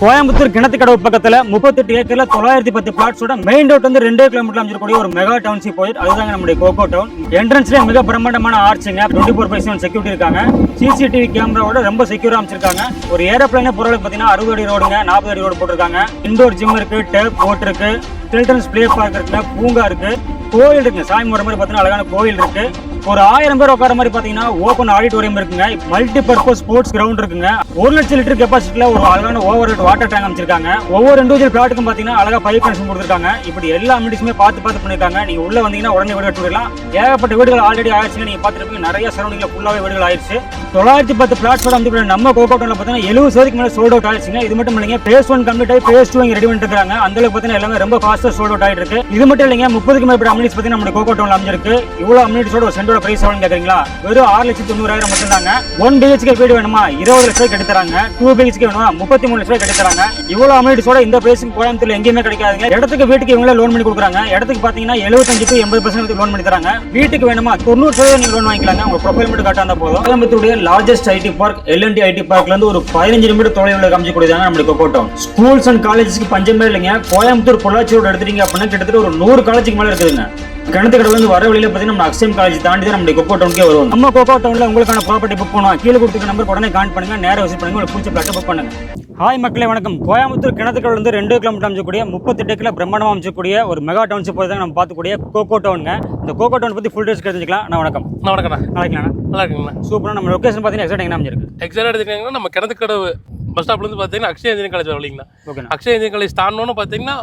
கோயம்புத்தூர் கிணத்துக்கடவு பக்கத்துல முப்பத்தெட்டு ஏக்கர்ல தொள்ளாயிரத்தி பத்து பிளாட்ஸோட மெயின் ரோட் வந்து ரெண்டே கிலோமீட்டர் அமைச்சிருக்கூடிய ஒரு மெகா டவுன்ஷிப் போயிட்டு அதுதாங்க நம்முடைய கோகோ டவுன் என்ட்ரன்ஸ்லேயே மிக பிரம்மாண்டமான ஆர்ச்சுங்க twenty four by seven security இருக்காங்க. சிசிடிவி கேமராவோட ரொம்ப செக்யூரா அமைச்சிருக்காங்க. ஒரு ஏரோப்ளைனே பொருளை பார்த்தீங்கன்னா அறுபது அடி ரோடுங்க நாற்பது அடி ரோடு போட்டிருக்காங்க. இண்டோர் ஜிம் இருக்கு டேப் போட் இருக்கு சில்ட்ரன்ஸ் பிளே பார்க் இருக்கு பூங்கா இருக்கு. கோயில் இருக்குங்க. சாமி முறை மாதிரி பார்த்தீங்கன்னா அழகான கோயில் இருக்கு. ஒரு ஆயிரம் பேர் உட்கார மாதிரி பார்த்தீங்கன்னா ஓப்பன் ஆடிட்டோரியம் இருக்குங்க. மல்டி பர்பஸ் ஸ்போர்ட்ஸ் கிரவுண்ட் இருக்குங்க. ஒரு லட்சம் லிட்டர் கெப்பாசிட்டியில் ஒரு அழகான ஓவர் ஹெட் வாட்டர் டேங்க் அமைச்சிருக்காங்க. ஒவ்வொரு இண்டிவிஜுவல் பிளாட்டுக்கும் பார்த்தீங்கன்னா அழகா பைப் கனெக்ஷன் கொடுத்துருக்காங்க. இப்படி எல்லா அமினிட்டிஸுமே பார்த்து பார்த்து பண்ணிருக்காங்க நீங்க உள்ள வந்தீங்கன்னா உடனே வீடு கட்டுக்கலாம் ஏகப்பட்ட வீடுகள் ஆல்ரெடி ஆயிடுச்சுங்க. நீங்க பார்த்துருப்பீங்க நிறைய சரௌண்டிங்ல ஃபுல்லாவே வீடுகள் ஆயிடுச்சு. தொள்ளாயிரத்தி பத்து பிளாட்ஸோட வந்து நம்ம கோகோட்டோல பார்த்தீங்கன்னா எழுபது சதவீதம் மேலே சோல்ட் அவுட் ஆயிடுச்சுங்க. இது மட்டும் இல்லைங்க பேஸ் ஒன் கம்ப்ளீட் ஆகி பேஸ் டூ இங்கே ரெடி பண்ணிட்டு இருக்காங்க. அந்த அளவுக்கு பார்த்தீங்கன்னா எல்லாமே ரொம்ப ஃபாஸ்ட்டாக சோல்ட் அவுட் ஆயிட்டு இருக்கு. இது மட்டும் இல்லைங்க முப்பதுக்கு மேற்பட்ட அமினிட்ஸ் பார்த்தீங்கன்னா நம்ம கோகோட்டோல அமைஞ்சிருக்கு. இவ்வளோ அமினிட்ஸோட ஒரு சென்டோட பிரைஸ் எவ்வளவு கேட்குறீங்களா வெறும் ஆறு லட்சத்தி தொண்ணூறாயிரம் மட்டும் தாங்க ஒன் பிஹெச்கே வீடு வேணுமா? இருபது லட்ச ரூபாய் கட்டி டூ பிஹெச்கே வேணுமா? முப்பத்தி மூணு லட்ச ரூபாய் கட்டி தராங்க இவ்வளோ அமினிட்ஸோட இந்த பிரைஸுக்கு கோயம்புத்தூர்ல எங்கேயுமே கிடைக்காதுங்க. இடத்துக்கு வீட்டுக்கு இவங்களே லோன் பண்ணி கொடுக்குறாங்க. இடத்துக்கு பார்த்தீங்கன்னா எழுபத்தஞ்சு டு எண்பது பர்சன்ட் லோன் பண்ணி தராங்க. வீட்டுக்கு வேணுமா? தொண்ணூறு சதவீதம் நீங்க லோன் வாங்கிக்கலாங்க. உங்க ப்ரொஃபைல் மட்டும் காட்டா போதும். கோயம்புத்தூருடைய largest IT park LNT IT பார்க்ல இருந்து ஒரு பதினஞ்சு நிமிடம் தொலைவில் காமிச்சக்கூடியதாங்க நம்மளுக்கு கோட்டம் ஸ்கூல்ஸ் அண்ட் காலேஜஸ்க்கு பஞ்சமே இல்லைங்க. கோயம்புத்தூர் பொள்ளாச்சியோட எடுத்துட்டீங்க அப்படின்னா கிட்டத்தட்ட ஒரு நூறு காலேஜுக்கு மேல இருக்குதுங்க. கிணத்துக்கடை வந்து வர வழியில பார்த்தீங்கன்னா நம்ம அக்ஷயம் காலேஜ் தாண்டி தான் நம்மளுடைய கொக்கோ டவுனுக்கே வருவோம். நம்ம கொக்கோ டவுன்ல உங்களுக்கான ப்ராப்பர்ட்டி புக் பண்ணுவோம். கீழே கொடுத்துருக்க நம்பர் உடனே கான்ட் பண்ணுங்க. நேரா விசிட் பண்ணுங்க. உங்களுக்கு பிடிச்ச பிளாட்டை புக் பண்ணுங்க. ஹாய் மக்களே வணக்கம். கோயம்புத்தூர் கிணத்துக்கடை வந்து ரெண்டு கிலோமீட்டர் அமைச்சக்கூடிய முப்பத்தெட்டு கிலோ பிரம்மாண்டமாக அமைச்சக்கூடிய ஒரு மெகா டவுன்ஷிப் போய் தான் நம்ம பார்த்துக்கூடிய கோகோ டவுனுங்க இந்த கோகோ டவுன் பற்றி ஃபுல் டேஸ் தெரிஞ்சுக்கலாம். நான் வணக்கம். அண்ணா வணக்கண்ணா நாளைக்குண்ணா நல்லா இருக்குங்கண்ணா சூப்பராக நம்ம லொக்கேஷன் பார்த்தீங்கன்னா எக்ஸாக்ட் எங்கே அமைஞ்சிருக்கு? எக்ஸாக்டாக எடுத்துக்கிட்டிங்கன்னா நம்ம கிணத்துக்கடவு பஸ் ஸ்டாப்லேருந்து பார்த்தீங்கன்னா அக்ஷய இன்ஜினியரிங் காலேஜ் வரலீங்களா ஓகேண்ணா. அக்ஷய இன்ஜினியரிங் காலேஜ் தாண்டோன்னு பார்த்தீங்கன்னா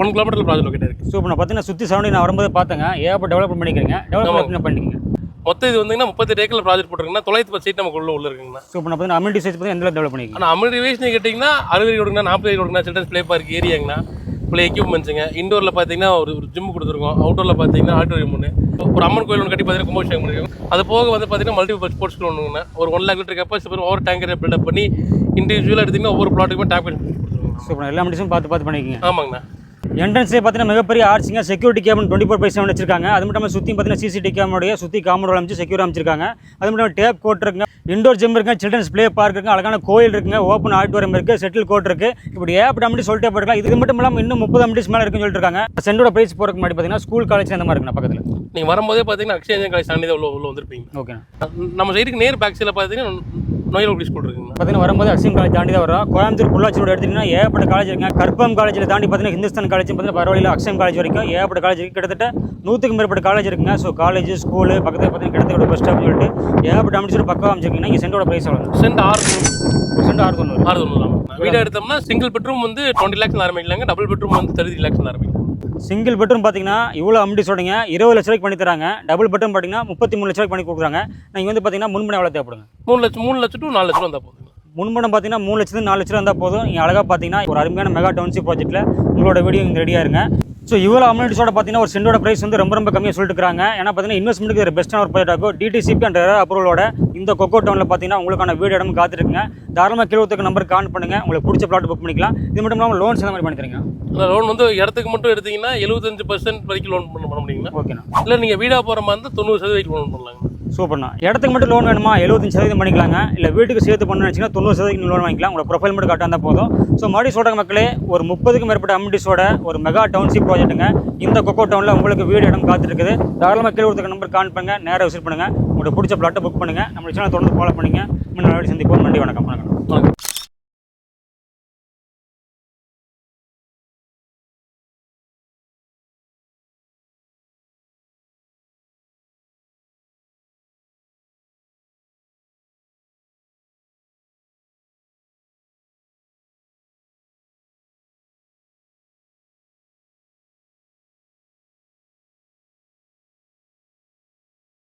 ஒன் கிலோமீட்டர் ப்ராஜெக்ட் லொக்கேட் இருக்கு. சூப்பர் நான் பார்த்தீங்கன்னா சுற்றி சரௌண்டிங் நான் வரும்போது பார்த்தேங்க. ஏகப்பட்ட டெவலப் பண்ணிக்கிறீங்க. டெவலப் பண்ணிக்கிறீங்க. மொத்தம் இது வந்தீங்கன்னா முப்பத்தெட்டு ஏக்கர் ப்ராஜெக்ட் போட்டிருக்குன்னா தொள்ளாயிரத்து பத்து சீட் நமக்கு உள்ள உள்ள இருக்குங்கண்ணா. சூப்பர் நான் பார்த்தீங்கன்னா அம்யூனிட்டி சைஸ் பார்த்தீங்கன்னா எந்த டெவலப் பண்ணிக்கிறீங்க? ஆனால் அமிர்த வேஸ்ட் நீங்கள் கேட்டிங்கன்னா அறுபது கொடுங்கண்ணா நாற்பது கொடுங்கண்ணா சில்ட்ரன்ஸ் ப்ளே பார்க் ஏரியாங்கண்ணா ப்ளே எக்யூப்மெண்ட்ஸுங்க இண்டோரில் பார்த்தீங்கன்னா ஒரு ஒரு ஜிம் கொடுத்துருக்கோம். அவுட்டோரில் பார்த்தீங்கன்னா ஆடிட்டோரியம் ஒன்று ஒரு அம்மன் கோயில் ஒன்று கட்டி பார்த்தீங்கன்னா கும்பாபிஷேகம் பண்ணிருக்கோம் அது போக வந்து பார்த்தீங்கன்னா மல்டிபிள் ஸ்போர்ட்ஸ் ஒன்றுங்கண்ணா ஒரு one lakh litre capacity over டேங்கரை பில்டப் பண்ணி இண்டிவிஜுவலாக எடுத்திங்கன்னா ஒவ்வொரு பிளாட்டுக்குமே கொடுத்துருவோம் சூப்பர் எல்லா அம்யூனிட்டிஸும் பார்த்து பார்த்து பண்ணிக்கிங்க ஆமாங்கண்ணா. என்ட்ரன்ஸ்லேயே பார்த்தீங்கன்னா மிகப்பெரிய ஆர்ச்சிங்க security camera twenty four by seven வச்சிருக்காங்க அது மட்டும் இல்லாமல் சுற்றி பார்த்தீங்கன்னா சிசிடி கேமரோடைய சுற்றி காமரோட அமைச்சு செக்யூர் அமைச்சிருக்காங்க அது மட்டும் இல்லாமல் டேப் கோட் இருக்குங்க இண்டோர் ஜிம் இருக்குங்க சில்ட்ரன்ஸ் ப்ளே பார்க் இருக்குங்க அழகான கோயில் இருக்குங்க ஓப்பன் ஆடிட்டோரியம் இருக்குது செட்டில் கோட் இருக்கு இப்படி ஏப்பட்ட அமிட்டி சொல்லிட்டே போயிருக்கலாம் இது மட்டும் இல்லாமல் இன்னும் முப்பது அமிட்டிஸ் மேலே இருக்குன்னு சொல்லிட்டு இருக்காங்க சென்டோட பிரைஸ் போகிறதுக்கு முன்னாடி பார்த்தீங்கன்னா ஸ்கூல் காலேஜ் அந்த மாதிரி இருக்குங்க பக்கத்தில் நீங்கள் வரும்போதே பார்த்தீங்கன்னா அக்ஷயன் காலேஜ் தாண்டி உள்ள உள்ள வந்திருப்பீங்க ஓகே நம்ம சைடுக்கு நேர் பேக் சைடில் பார்த்தீங்கன்னா நோயல் ஸ்கூல் இருக்குங்க பார்த்தீங்கன்னா வரும்போது அக்ஷயம் காலேஜ் தாண்டி தான் வரும் கோயம்புத்தூர் பொள்ளாச்சி ரோடு எடுத்தீங்கன்னா ஏகப்பட்ட காலேஜ் இருக்குங்க. கற்பம் காலேஜில் தாண்டி பார்த்தீங்கன்னா ஹிந்துஸ்தான் காலேஜ் பார்த்தீங்கன்னா பரவாயில்ல அக்ஷயம் காலேஜ் வரைக்கும் ஏகப்பட்ட காலேஜ் இருக்கு. கிட்டத்தட்ட நூற்றுக்கு மேற்பட்ட காலேஜ் இருக்குங்க. ஸோ காலேஜ் ஸ்கூலு பக்கத்தில் பார்த்தீங்கன்னா கிடத்தோட பஸ் ஸ்டாப் சொல்லிட்டு ஏகப்பட்ட அமைச்சர் பக்கம் அமைச்சிருக்கீங்கன்னா இங்கே சென்டோட ப்ரைஸ் எவ்வளோ சென்ட் ஆறு சென்ட் ஆறு தொண்ணூறு ஆறு தொண்ணூறு வீடு எடுத்தோம்னா சிங்கிள் பெட்ரூம் வந்து டுவெண்ட்டி லேக்ஸ் ஆரம்பிக்கலாங்க. டபுள் பெட்ரூம் வந்து தேர்ட்டி லேக்ஸ் ஆரம்பிக்கலாம். சிங்கிள் பெட்ரூம் பார்த்தீங்கன்னா இவ்வளோ அமௌண்ட் சொல்றீங்க. இருபது லட்ச ரூபாய்க்கு பண்ணி தராங்க டபுள் பெட்ரூம் பார்த்தீங்கன்னா முப்பத்தி மூணு லட்ச ரூபாய்க்கு பண்ணி கொடுக்குறாங்க. நீங்கள் வந்து பார்த்தீங்கன்னா முன்பணம் எவ்வளோ தேவைப்படுங்க? மூணு லட்சம் மூணு லட்சம் டு நாலு லட்சம் வந்தால் போதுங்க. முன்பணம் பார்த்தீங்கன்னா மூணு லட்சத்து நாலு லட்சம் இருந்தால் போதும். நீங்கள் அழகாக பார்த்தீங்கன்னா ஒரு அருமையான மெகா டவுன்ஷிப் ப்ராஜெக்ட்டில் உங்களோட வீடியோ இங்கே ரெடியாக இருங்க. ஸோ இவ்வளோ அமௌண்ட்ஸோட பார்த்தீங்கன்னா ஒரு சென்டோட ப்ரைஸ் வந்து ரொம்ப ரொம்ப கம்மியாக சொல்லிட்டு இருக்காங்க. ஏன்னா பார்த்தீங்கன்னா இன்வெஸ்ட்மெண்ட்டுக்கு ஒரு பெஸ்ட்டான ஒரு ப்ராஜெக்ட் ஆகும் டிடிசிபி அண்ட் அப்ரூவலோட இந்த கொக்கோ டவுனில் பார்த்தீங்கன்னா உங்களுக்கான வீடு இடம் காத்திருக்குங்க. தாராளமாக கிலோத்துக்கு நம்பர் கான் பண்ணுங்க. உங்களுக்கு பிடிச்ச பிளாட் புக் பண்ணிக்கலாம். இது மட்டும் இல்லாமல் லோன்ஸ் எந்த மாதிரி பண்ணி தரீங்க லோன் வந்து இடத்துக்கு மட்டும் எடுத்தீங்கன்னா எழுபத்தஞ்சு பர்சன்ட் வரைக்கும் லோன் பண்ண பண்ண முடியுங்களா? ஓகேண்ணா இல்லை நீங்கள் வீடாக போகிற மாதிரி இருந்தால் தொண்ணூறு சதவீதம் லோன் பண்ணலாங்க. சூப்பர்ண்ணா இடத்துக்கு மட்டும் லோன் வேணுமா? எழுபத்தஞ்சு சதவீதம் பண்ணிக்கலாங்க. இல்லை வீட்டுக்கு சேர்த்து பண்ணணும்னு வச்சிங்கன்னா தொண்ணூறு சதவீதம் லோன் வாங்கிக்கலாம். உங்களோட ப்ரொஃபைல் மட்டும் காட்டா இருந்தால் போதும். ஸோ மறுபடியும் சொல்கிற மக்களே ஒரு முப்பதுக்கும் மேற்பட்ட அமிட்டிஸோட ஒரு மெகா டவுன்ஷிப் ப்ராஜெக்ட்டுங்க இந்த கொக்கோ டவுனில் உங்களுக்கு வீடு இடம் காத்திருக்குது. தாராளமாக கீழே கொடுத்துக்க நம்பர் கான் பண்ணுங்க. நேராக விசிட் பண்ணுங்க. உங்களுக்கு பிடிச்ச பிளாட்டை புக் பண்ணுங்கள் நம்ம சேனல் தொடர்ந்து ஃபாலோ பண்ணுங்க. இன்னும் நாளைக்கு சந்திப்போம். நன்றி வணக்கம். வணக்கம்.